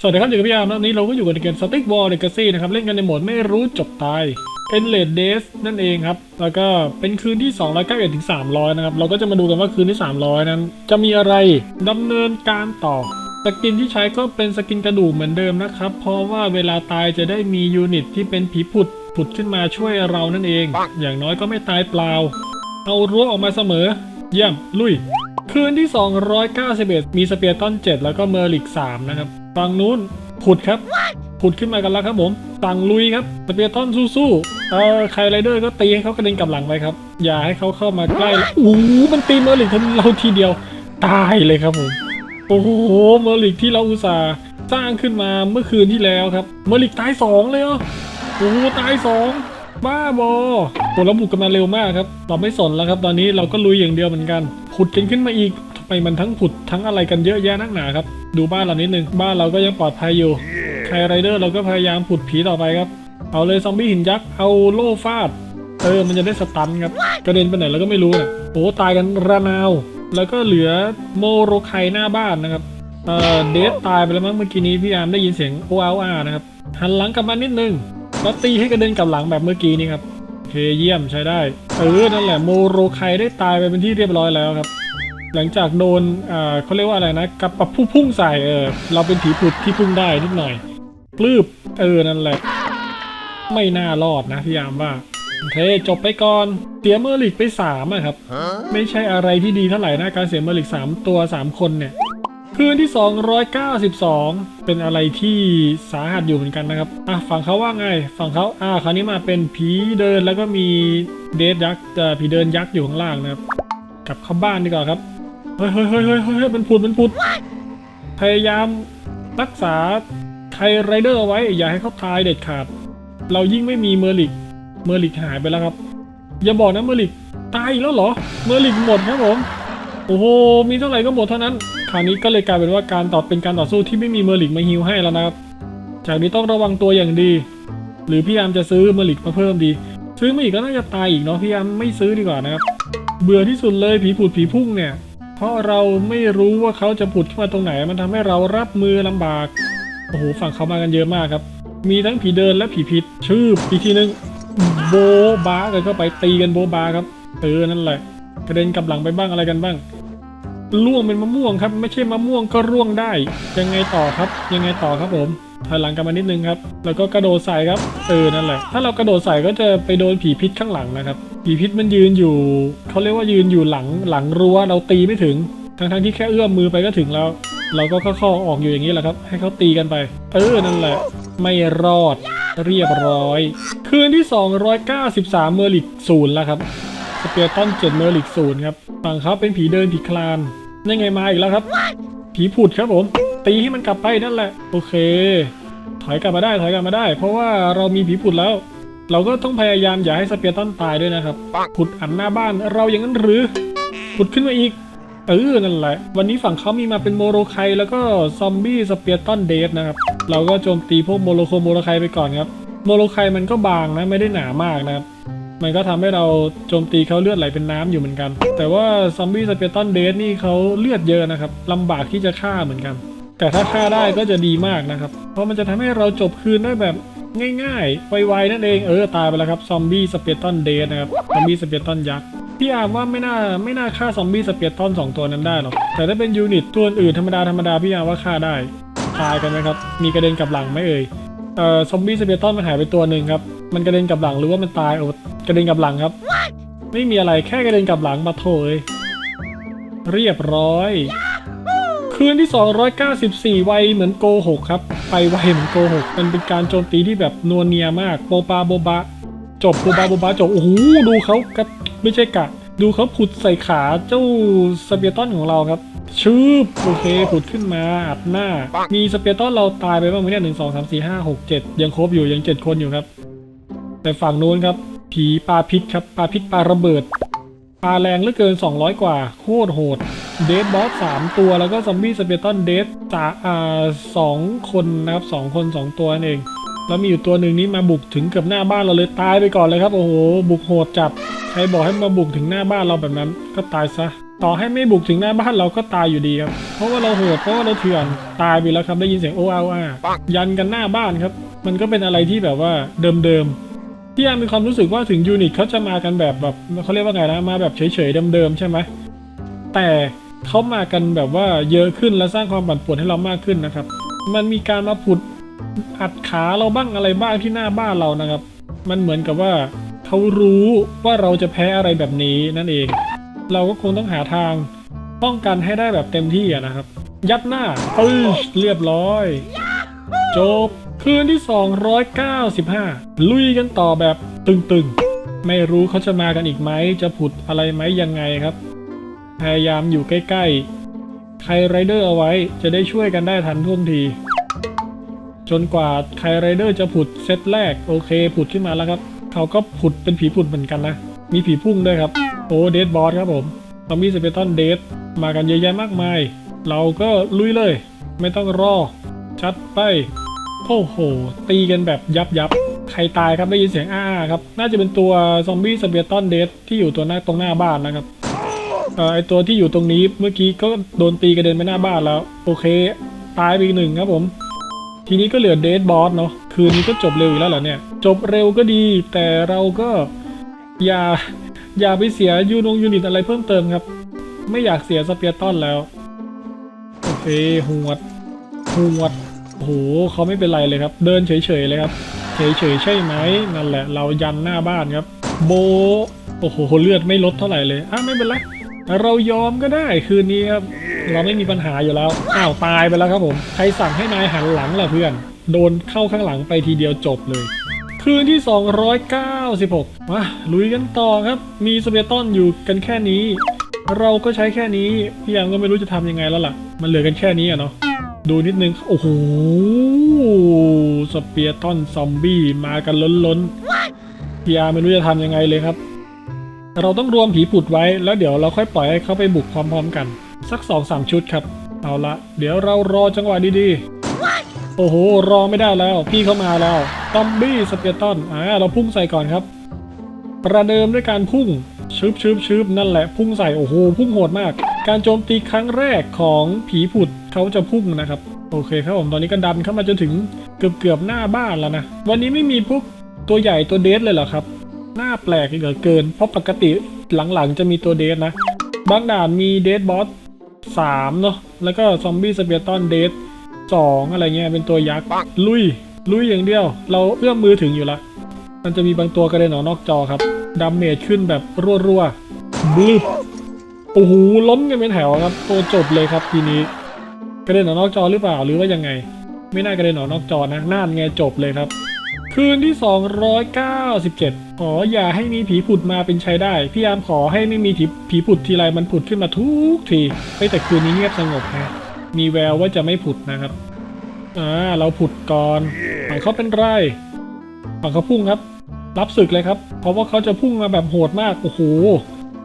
สวัสดีครับอยู่กับพี่อาร์มแล้วนนี้เราก็อยู่กันในเกม Stick Wall Legacy นะครับ เล่นกันในโหมดไม่รู้จบตาย Endless Days นั่นเองครับ แล้วก็เป็นคืนที่ 291ถึง300 นะครับ เราก็จะมาดูกันว่าคืนที่ 300 นั้น จะมีอะไรดำเนินการต่อ สกินที่ใช้ก็เป็นสกินกระดูกเหมือนเดิมนะครับ เพราะว่าเวลาตายจะได้มียูนิตที่เป็นผีผุดผุดขึ้นมาช่วยเรานั่นเอง อย่างน้อยก็ไม่ตายเปล่า เอารั้วออกมาเสมอ เยี่ยมลุย คืนที่ 291 มีสเปียร์ตัน7 แล้วก็เมอร์ลิก 3 นะครับ ฝั่งนู้นผุดครับผุดขึ้นมากันแล้วครับผมสั่งลุยครับสเปียร์ตันสู้ๆเออใครไรเดอร์ก็ตีให้เขากระเด็นกลับหลังไปครับ อย่าให้เขาเข้ามาใกล้โอ้โหมันตีเมอร์ลิกเราทีเดียวตายเลยครับผมโอ้โหเมอร์ลิกที่เราอุตส่าห์สร้างขึ้นมาเมื่อคืนที่แล้วครับ เมอร์ลิกตายสองเลยเหรอโอ้โหตายสองบ้าบอโหเราบุกกันมาเร็วมากครับ เราไม่สนแล้วครับ ตอนนี้เราก็ลุยอย่างเดียวเหมือนกันผุดกันขึ้นมาอีก ไมมันทั้งผุดทั้งอะไรกันเยอะแยะนักหนาครับ ดูบ้านเรานิดนึง บ้านเราก็ยังปลอดภัยอยู่ใครไรเดอร์เราก็พยายามผุดผีต่อไปครับ เอาเลยซอมบี้หินยักษ์ เอาโล่ฟาด เออ มันจะได้สตันครับ กระเด็นไปไหนเราก็ไม่รู้นะโอ้ตายกันระนาว แล้วก็เหลือโมโรไคหน้าบ้านนะครับ เอ่อเดฟตายไปแล้วมั้งเมื่อกี้นี้พี่อาร์มได้ยินเสียงโออาอานะครับ หันหลังกลับมานิดนึงแล้วตีให้กระเด็นกลับหลังแบบเมื่อกี้นี้ครับเคเยี่ยมใช้ได้ เออ นั่นแหละโมโรไคได้ตายไปเป็นที่เรียบร้อยแล้วครับ หลังจากโดนเขาเรียกว่าอะไรนะกับปะพุ่งพุ่งใส่เออเราเป็นผีผุดที่พุ่งได้นิดหน่อยปลื้บเออนั่นแหละ ไม่น่ารอดนะพี่ยามว่าโอเคจบไปก่อนเสียเมอร์ลิกไปสามอะครับ ไม่ใช่อะไรที่ดีเท่าไหร่นะการเสียเมอร์ลิกสามตัวสามคนเนี่ยคืนที่ 292 เป็นอะไรที่สาหัสอยู่เหมือนกันนะครับ อะฝั่งเขาว่าไง ฝั่งเขาอ่าคราวนี้มาเป็นผีเดินแล้วก็มีเดดยักษ์เอ่ผีเดินยักษ์อยู่ข้างล่างนะครับ กลับเข้าบ้านดีกว่าครับ เฮ้ยเฮ้ยเฮ้ยเฮ้ยเฮ้ยมันผุดมันผุด พยายามรักษาไทไรเดอร์เอาไว้ อย่าให้เขาตายเด็ดขาด เรายิ่งไม่มีเมอร์ลิก เมอร์ลิกหายไปแล้วครับ อย่าบอกนะเมอร์ลิกตายอีกแล้วเหรอ เมอร์ลิกหมดครับผม โอ้โห มีเท่าไหร่ก็หมดเท่านั้น คราวนี้ก็เลยกลายเป็นว่าการต่อเป็นการต่อสู้ที่ไม่มีเมอร์ลิกมาฮิวให้แล้วนะครับ จากนี้ต้องระวังตัวอย่างดี หรือพี่ยามจะซื้อเมอร์ลิกมาเพิ่มดี ซื้อมาอีกก็น่าจะตายอีกเนาะพี่ยามไม่ซื้อดีกว่านะครับ เบื่อที่สุดเลยผีผุดผีพุ่งเนี่ย เพราะเราไม่รู้ว่าเขาจะผุดขึ้นมาตรงไหน มันทำให้เรารับมือลำบาก โอ้โหฝั่งเขามากันเยอะมากครับ มีทั้งผีเดินและผีพิษ ชื่ออีกทีนึงโบบากันเข้าไปตีกันโบบาครับ เออนั่นแหละกระเด็นกลับหลังไปบ้างอะไรกันบ้างล่วงเป็นมะม่วงครับ ไม่ใช่มะม่วงก็ร่วงได้ ยังไงต่อครับ ยังไงต่อครับผมถอยหลังกันมานิดนึงครับ แล้วก็กระโดดใส่ครับ เออนั่นแหละ ถ้าเรากระโดดใส่ก็จะไปโดนผีพิษข้างหลังนะครับ ผีพิษมันยืนอยู่เขาเรียกว่ายืนอยู่หลังหลังรั้วเราตีไม่ถึง ทั้งๆที่แค่เอื้อมมือไปก็ถึงแล้ว เราก็ข้าๆออกอยู่อย่างนี้แหละครับ ให้เขาตีกันไป เออนั่นแหละ ไม่รอดเรียบร้อย คืนที่ 293 เมอร์ลิกศูนย์แล้วครับสเปียร์ตันเจ็ดเมอร์ลิกศูนย์ครับฝั่งเขาเป็นผีเดินผีคลานนั่ไงมาอีกแล้วครับ ผีผุดครับผม ตีให้มันกลับไปนั่นแหละ โอเค ถอยกลับมาได้ถอยกลับมาได้ เพราะว่าเรามีผีผุดแล้ว เราก็ต้องพยายามอย่าให้สเปียร์ตันตายด้วยนะครับผุดอันหน้าบ้านเราอย่างนั้นหรือผุดขึ้นมาอีกเออนั่นแหละ วันนี้ฝั่งเขามีมาเป็นโมโรไคแล้วก็ซอมบี้สเปียร์ตันเดสนะครับ เราก็โจมตีพวกโมโลโคโมโรไคไปก่อนครับ โมโลไคมันก็บางนะไม่ได้หนามากนะครับ มันก็ทำให้เราโจมตีเขาเลือดไหลเป็นน้ำอยู่เหมือนกัน แต่ว่าซอมบี้สเปียร์ตันเดสนี่เขาเลือดเยอะนะครับลำบากที่จะฆ่าเหมือนกัน แต่ถ้าฆ่าได้ก็จะดีมากนะครับ เพราะมันจะทำให้เราจบคืนได้แบบ ง่ายๆ ไวๆนั่นเองเออตายไปแล้วครับซอมบี้สเปียร์ตันเดสนะครับซอมบี้สเปียร์ตันยักษ์พี่อาร์มว่าไม่น่าไม่น่าฆ่าซอมบี้สเปียร์ตันสองตัวนั้นได้หรอกแต่ถ้าเป็นยูนิตตัวอื่นธรรมดาธรรมดาพี่อาร์มว่าฆ่าได้ ตายกันไหมครับ มีกระเด็นกลับหลังไหมเอ่ยเอ่อซอมบี้สเปียร์ตันมันหายไปตัวหนึ่งครับมันกระเด็นกลับหลังหรือว่ามันตายโอ้กระเด็นกลับหลังครับ ไม่มีอะไรแค่กระเด็นกลับหลังมาโถอยเรียบร้อย คืนที่ 294 ไวเหมือนโกหกครับ ไปไวเหมือนโกหกมันเป็นการโจมตีที่แบบนัวเนียมากโปปาโบบะ จบโบบาโบบะจบโอ้โหดูเขากระไม่ใช่กะ ดูเขาผุดใส่ขาเจ้าสเปียร์ตันของเราครับชืบโอเคผุดขึ้นมาอัดหน้า มีสเปียร์ตันเราตายไปบ้างไหมเนี่ยหนึ่งสองสามสี่ห้าหกเจ็ดยังครบอยู่ยังเจ็ดคนอยู่ครับ แต่ฝั่งนู้นครับ ผีปลาพิษครับปลาพิษปลาระเบิด ปลาแรงเหลือเกิน 200 กว่า โคตรโหด เดดบอสสามตัวแล้วก็ซอมบี้สเปตันเดดสาอ่าสองคนนะครับสองคนสองตัวนั่นเอง แล้วมีอยู่ตัวหนึ่งนี้มาบุกถึงเกือบหน้าบ้านเราเลยตายไปก่อนเลยครับ โอ้โห บุกโหดจัด ใครบอกให้มาบุกถึงหน้าบ้านเราแบบนั้น ก็ตายซะ ต่อให้ไม่บุกถึงหน้าบ้านเราก็ตายอยู่ดีครับ เพราะว่าเราโหดเพราะว่าเราเถื่อน ตายไปแล้วครับ ได้ยินเสียงโออาอายันกันหน้าบ้านครับ มันก็เป็นอะไรที่แบบว่าเดิมๆ พี่ยามมีความรู้สึกว่าถึงยูนิตเขาจะมากันแบบแบบเขาเรียกว่าไงนะมาแบบเฉยๆเดิมๆใช่ไหมแต่เขามากันแบบว่าเยอะขึ้นและสร้างความปั่นป่วนให้เรามากขึ้นนะครับ มันมีการมาผุดอัดขาเราบ้างอะไรบ้างที่หน้าบ้านเรานะครับ มันเหมือนกับว่าเขารู้ว่าเราจะแพ้อะไรแบบนี้นั่นเอง เราก็คงต้องหาทางป้องกันให้ได้แบบเต็มที่นะครับ ยัดหน้าปึ๊เรียบร้อย จบ คืนที่ 295 ลุยกันต่อแบบตึงๆ ไม่รู้เขาจะมากันอีกไหม จะผุดอะไรไหมยังไงครับ พยายามอยู่ใกล้ๆ ใครไรเดอร์เอาไว้จะได้ช่วยกันได้ทันท่วงที จนกว่าใครไรเดอร์จะผุดเซตแรก โอเค ผุดขึ้นมาแล้วครับ เขาก็ผุดเป็นผีผุดเหมือนกันนะ มีผีพุ่งด้วยครับ โอ้เดดบอสครับผมซอมบี้สเปตันเดดมากันเยอะแยะมากมาย เราก็ลุยเลย ไม่ต้องรอ ชัดไป โอ้โห ตีกันแบบยับยับใครตายครับได้ยินเสียงอ้าครับ น่าจะเป็นตัวซอมบี้สเปียร์ตันเดดที่อยู่ตัวหน้าตรงหน้าบ้านนะครับอ่อไอตัวที่อยู่ตรงนี้เมื่อกี้ก็โดนตีกระเด็นไปหน้าบ้านแล้ว โอเค ตายไปอีกหนึ่งครับผม ทีนี้ก็เหลือเดดบอสเนาะคืนนี้ก็จบเร็วอีกแล้วเหรอเนี่ย จบเร็วก็ดี แต่เราก็อย่าอย่าไปเสียยูนงยูนิตอะไรเพิ่มเติมครับ ไม่อยากเสียสเปียร์ตันแล้ว โอเคหวดหวด โอ้โหเขาไม่เป็นไรเลยครับ เดินเฉยๆเลยครับ เฉยๆใช่ไหมนั่นแหละ เรายันหน้าบ้านครับ โบ โอ้โหเลือดไม่ลดเท่าไหร่เลยอะไม่เป็นไรเรายอมก็ได้คืนนี้ครับ เราไม่มีปัญหาอยู่แล้วอ้าวตายไปแล้วครับผมใครสั่งให้นายหันหลังล่ะเพื่อน โดนเข้าข้างหลังไปทีเดียวจบเลย คืนที่ 296มาลุยกันต่อครับ มีสเปเตอนอยู่กันแค่นี้ เราก็ใช้แค่นี้พี่ยังก็ไม่รู้จะทำยังไงแล้วล่ะ มันเหลือกันแค่นี้อะเนาะ ดูนิดนึง โอ้โห สเปียร์ตอนซอมบี้มากันล้นๆพี่ยาไม่รู้จะทำยังไงเลยครับ เราต้องรวมผีผุดไว้แล้วเดี๋ยวเราค่อยปล่อยให้เขาไปบุกพร้อมๆกัน สักสองสามชุดครับ เอาละเดี๋ยวเรารอจังหวะดีๆ โอ้โห รอไม่ได้แล้ว พี่เข้ามาแล้วซอมบี้สเปียร์ตอนอ่าเราพุ่งใส่ก่อนครับ ประเดิมด้วยการพุ่ง ชึบชึบชึบนั่นแหละพุ่งใส่โอ้โหพุ่งโหดมาก การโจมตีครั้งแรกของผีผุดเขาจะพุ่งนะครับ โอเคครับผมตอนนี้ก็ดันเข้ามาจนถึงเกือบเกือบๆหน้าบ้านแล้วนะ วันนี้ไม่มีพวกตัวใหญ่ตัวเดสเลยเหรอครับหน้าแปลกเหลือเกิน เพราะปกติหลังๆจะมีตัวเดสนะ บางด่านมีเดสบอสสามเนาะแล้วก็ซอมบี้สเปียร์ตอนเดสสองอะไรเงี้ยเป็นตัวยักษ์ลุยลุยอย่างเดียว เราเอื้อมมือถึงอยู่ละมันจะมีบางตัวกระเด็นออกนอกจอครับ ดาเมจขึ้นแบบรัวๆบลึบโอ้โหล้มกันเป็นแถวครับ ตัวจบเลยครับทีนี้ กระเด็นออกนอกจอหรือเปล่าหรือว่ายังไง ไม่น่ากระเด็นออกนอกจอนะน่านไงจบเลยครับ คืนที่ 297 ขออย่าให้มีผีผุดมาเป็นใช้ได้ พี่ยามขอให้ไม่มีผีผีผุดทีไรมันผุดขึ้นมาทุกทีเฮ้แต่คืนนี้เงียบสงบฮะมีแววว่าจะไม่ผุดนะครับอ่าเราผุดก่อนฝั่งเขาเป็นไรฝั่งเขาพุ่งครับ รับศึกเลยครับ เพราะว่าเขาจะพุ่งมาแบบโหดมาก โอ้โห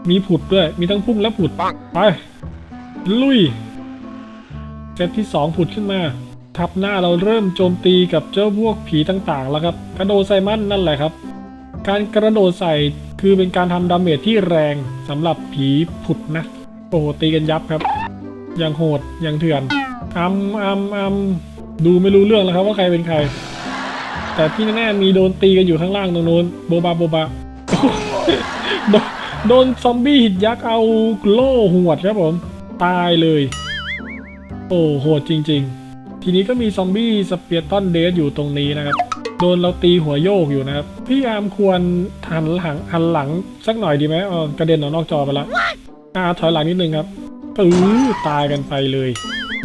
มีผุดด้วย มีทั้งพุ่งและผุดไป ลุย เซตที่สองผุดขึ้นมา ทับหน้าเราเริ่มโจมตีกับเจ้าพวกผีต่างๆ แล้วครับ กระโดดใส่มันนั่นแหละครับ การกระโดดใส่คือเป็นการทำดาเมจที่แรงสำหรับผีผุดนะ โอ้โหตีกันยับครับ อย่างโหด อย่างเถื่อนอัมอัมอัมดูไม่รู้เรื่องแล้วครับว่าใครเป็นใคร แต่ที่แน่ๆมีโดนตีกันอยู่ข้างล่างตรงนู้นโบบาโบบาโดนซอมบี้หิดยักษ์เอาโล่หวดครับผม ตายเลย โอ้โหดจริง ๆ ทีนี้ก็มีซอมบี้สเปียร์ตันเดสอยู่ตรงนี้นะครับ โดนเราตีหัวโยกอยู่นะครับ พี่ยามควรหันหลังหันหลังสักหน่อยดีไหมอ๋อกระเด็นออกนอกจอไปละอ่าถอยหลังนิดนึงครับปื้อตายกันไปเลย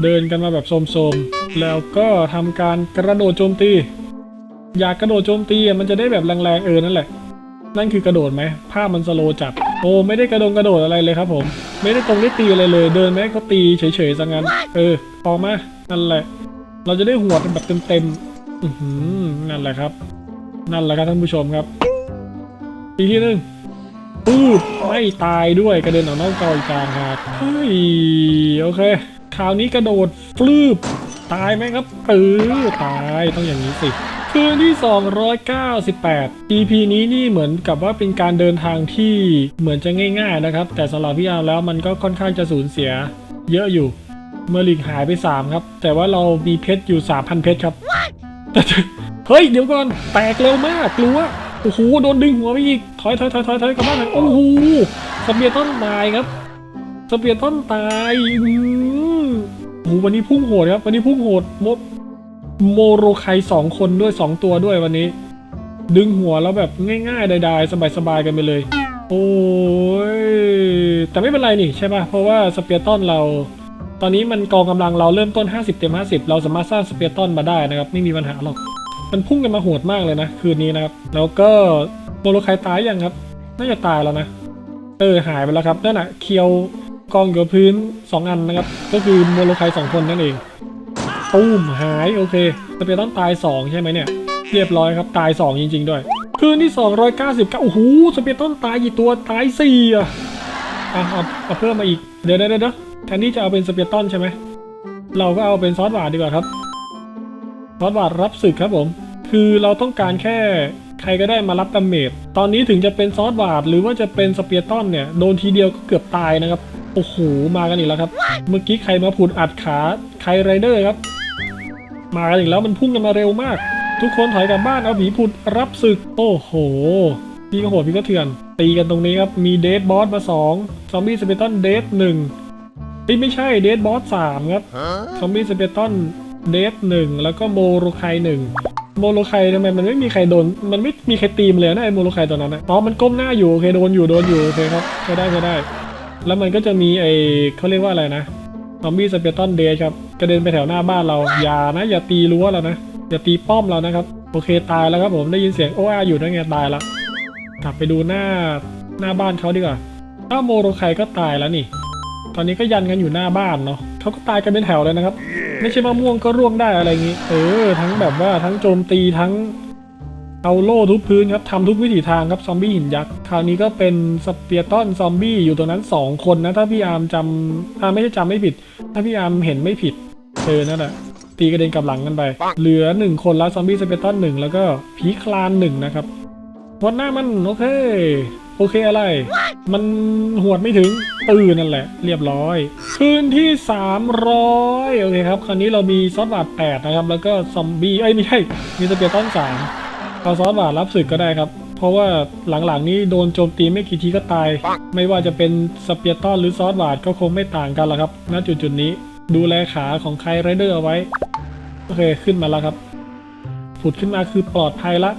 เดินกันมาแบบโสมๆแล้วก็ทำการกระโดดโจมตี อยากกระโดดโจมตีมันจะได้แบบแรงๆเออนั่นแหละ นั่นคือกระโดดไหมภาพมันสโลจัดโอ้ไม่ได้กระโดงกระโดดอะไรเลยครับผม ไม่ได้ตรงได้ตีอะไรเลย เดินไหมเขาตีเฉยๆซะงั้น เออพอมานั่นแหละ เราจะได้หัวดแบบเต็มๆอือหือนั่นแหละครับ นั่นแหละครับท่านผู้ชมครับอีกทีหนึ่งปูดไม่ตายด้วยกระเด็นออกนอกจออีกกลางครับเฮ้ยโอเคคราวนี้กระโดดฟลืบตายไหมครับเออตายต้องอย่างนี้สิ คืนที่ 298 EP นี้นี่เหมือนกับว่าเป็นการเดินทางที่เหมือนจะง่าย ๆนะครับ แต่สำหรับพี่อาร์มแล้วมันก็ค่อนข้างจะสูญเสีย เยอะอยู่ เมอร์ลิกหายไป 3 ครับ แต่ว่าเรามีเพชรอยู่ 3,000 เพชรครับแต่เฮ้ย เดี๋ยวก่อน แตกเร็วมากกลัวโอ้โห โดนดึงหัวไปอีก ถอยถอยถอยถอยถอยกลับบ้านหน่อยโอ้โหสเปียร์ต้นตายครับสเปียร์ต้นตายอืมโอ้โหวันนี้พุ่งโหดครับ วันนี้พุ่งโหดโม โมโรไคสองคนด้วยสองตัวด้วยวันนี้ ดึงหัวแล้วแบบง่ายๆดายๆ สบายๆกันไปเลย โอ้ย แต่ไม่เป็นไรนี่ใช่ป่ะ เพราะว่าสเปียร์ต้นเรา ตอนนี้มันกองกำลังเราเริ่มต้น 50 เต็ม 50 เราสามารถสร้างสเปียร์ต้นมาได้นะครับ ไม่มีปัญหาหรอก มันพุ่งกันมาโหดมากเลยนะ คืนนี้นะครับ แล้วก็โมโรไคตายยังครับ น่าจะตายแล้วนะ เออหายไปแล้วครับนั่นน่ะเคียวกองอยู่กับพื้น 2 อันนะครับ ก็คือโมโรไคสองคนนั่นเอง ตุ้มหายโอเคสเปียร์ต้อนตาย 2 ใช่ไหมเนี่ย เรียบร้อยครับตาย 2 จริง ๆ ด้วย คืนที่ 299โอ้โหสเปียร์ต้นตายกี่ตัวตาย4อะอะเอาเอาเพิ่มมาอีกเดี๋ยวเดี๋ยวเดี๋ยวแทนที่จะเอาเป็นสเปียร์ต้นใช่ไหมเราก็เอาเป็นซอสหวานดีกว่าครับซอสหวานรับศึกครับผม คือเราต้องการแค่ใครก็ได้มารับดาเมจตอนนี้ถึงจะเป็นซอสหวาดหรือว่าจะเป็นสเปียร์ต้นเนี่ยโดนทีเดียวก็เกือบตายนะครับโอ้โหมากันอีกแล้วครับ เมื่อกี้ใครมาผุดอัดขาใครไรเดอร์ครับ มาอีกแล้วมันพุ่งกันมาเร็วมาก ทุกคนถอยกลับบ้านเอาผีผุดรับศึก โอ้โหพี่ก็โหดพี่ก็เถื่อน ตีกันตรงนี้ครับ มีเดดบอสมา2ซอมบี้สเปียต้นเดดหนึ่งไม่ใช่เดดบอสสามครับซอมบี้สเปียตันเดฟหนึ่งแล้วก็โมโรไคหนึ่งโมโรไคทำไมมันไม่มีใครโดน มันไม่มีใครตีมเลยนะไอโมโรไคตัวนั้นนะอ๋อมันก้มหน้าอยู่โอเคโดนอยู่โดนอยู่โอเคครับใช้ได้ใช้ได้ แล้วมันก็จะมีไอเขาเรียกว่าอะไรนะซอมบี้สเปียตันเดฟครับ กระเด็นไปแถวหน้าบ้านเราอย่านะ อย่าตีรั้วเรานะ อย่าตีป้อมเรานะครับ โอเคตายแล้วครับผมได้ยินเสียงโอ้อาอยู่นั่นไงตายและกลับไปดูหน้าหน้าบ้านเขาดีกว่าถ้าโมโรไคก็ตายแล้วนี่ ตอนนี้ก็ยันกันอยู่หน้าบ้านเนาะเขาก็ตายกันเป็นแถวเลยนะครับ ไม่ใช่มะม่วงก็ร่วงได้อะไรอย่างนี้ เออ ทั้งแบบว่าทั้งโจมตีทั้งเอาโล่ทุบพื้นครับทำทุกวิถีทางครับซอมบี้หินยักษ์คราวนี้ก็เป็นสเปียร์ต้อนซอมบี้อยู่ตรงนั้น 2 คนนะ ถ้าพี่อาร์มจำอ่าไม่ใช่จำไม่ผิด ถ้าพี่อาร์มเห็นไม่ผิด เออนั่นแหละตีกระเด็นกลับหลังกันไป เหลือ 1 คนแล้วซอมบี้สเปียร์ต้นหนึ่งแล้วก็ผีคลานหนึ่งนะครับวันหน้ามันโอเค โอเคอะไร มันหวดไม่ถึงตื่นนั่นแหละ เรียบร้อย คืนที่ 300 โอเคครับ คราวนี้เรามีซอสบาท8นะครับ แล้วก็ซอมบี้ เอ้ย ไม่ใช่ มีสเปียร์ต้น3เอาซอสบาทรับศึกก็ได้ครับ เพราะว่าหลังๆนี้โดนโจมตีไม่กี่ทีก็ตาย ไม่ว่าจะเป็นสเปียร์ต้นหรือซอสบาทก็คงไม่ต่างกันหรอกครับณจุดๆนี้ ดูแลขาของใครไรเดอร์เอาไว้ โอเคขึ้นมาแล้วครับผุดขึ้นมาคือปลอดภัยละ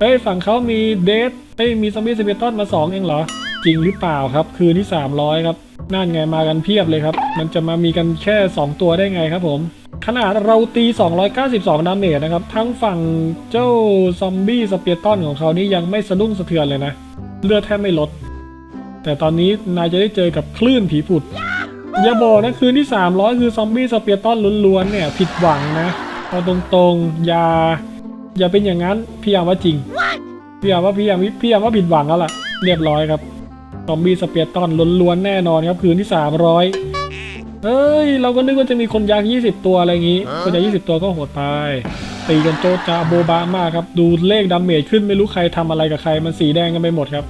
เฮ้ยฝั่งเขามีเดทเอ้ยมีซอมบี้สเปเตอร์มา2เองเหรอ จริงหรือเปล่าครับ คืนที่ 300 ครับนั่นไงมากันเพียบเลยครับ มันจะมามีกันแค่ 2 ตัวได้ไงครับผม ขนาดเราตี 292 ดาเมจนะครับ ทั้งฝั่งเจ้าซอมบี้สเปียร์ตอนของเขานี่ยังไม่สะดุ้งสะเทือนเลยนะ เลือดแทบไม่ลด แต่ตอนนี้นายจะได้เจอกับคลื่นผีผุด อย่าบอกนะคืนที่ 300 คือซอมบี้สเปียร์ตอนล้วนๆเนี่ย ผิดหวังนะเอาตรงๆ อย่า อย่าเป็นอย่างนั้นพี่ยามว่าจริง พี่ยามว่าพี่ยามพี่ยามว่าผิดหวังแล้วล่ะ เรียบร้อยครับ ซอมบี้สเปียร์ตอนล้วนๆแน่นอนครับคืนที่ 300เอ้ย เราก็นึกว่าจะมีคนยักษ์20 ตัวอะไรอย่างงี้ คนยักษ์20 ตัวก็โหดไปตีกันโจจาโบบามากครับ ดูเลขดาเมจขึ้นไม่รู้ใครทำอะไรกับใครมันสีแดงกันไปหมดครับ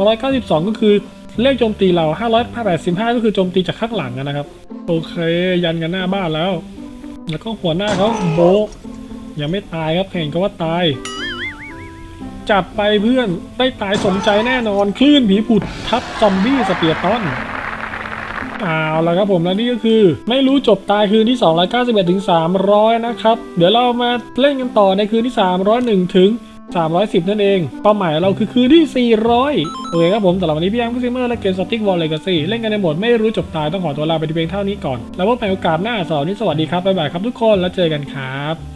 292 ก็คือ เลขโจมตีเรา 585ก็คือโจมตีจากข้างหลังนะครับ โอเค ยันกันหน้าบ้านแล้ว แล้วก็หัวหน้าเขาโบยังไม่ตายครับเห็นก็ว่าตาย จัดไปเพื่อนได้ตายสมใจแน่นอน คลื่นผีผุดทับซอมบี้สเปียร์ตอนเอาละครับผมและนี่ก็คือ ไม่รู้จบตายคืนที่291ถึง300 นะครับ เดี๋ยวเรามาเล่นกันต่อในคืนที่ 301ถึง 310 นั่นเอง เป้าหมายเราคือคืนที่ 400 โอเคครับผมสำหรับวันนี้พี่แอมคุซิเมอร์และเกมสติ๊กวอลเลกาซี่เล่นกันในโหมดไม่รู้จบตายต้องขอตัวลาไปเพียงเท่านี้ก่อน แล้วพบกันในโอกาสหน้าสำหรับวันนี้สวัสดีครับบ๊ายบายครับทุกคนแล้วเจอกันครับ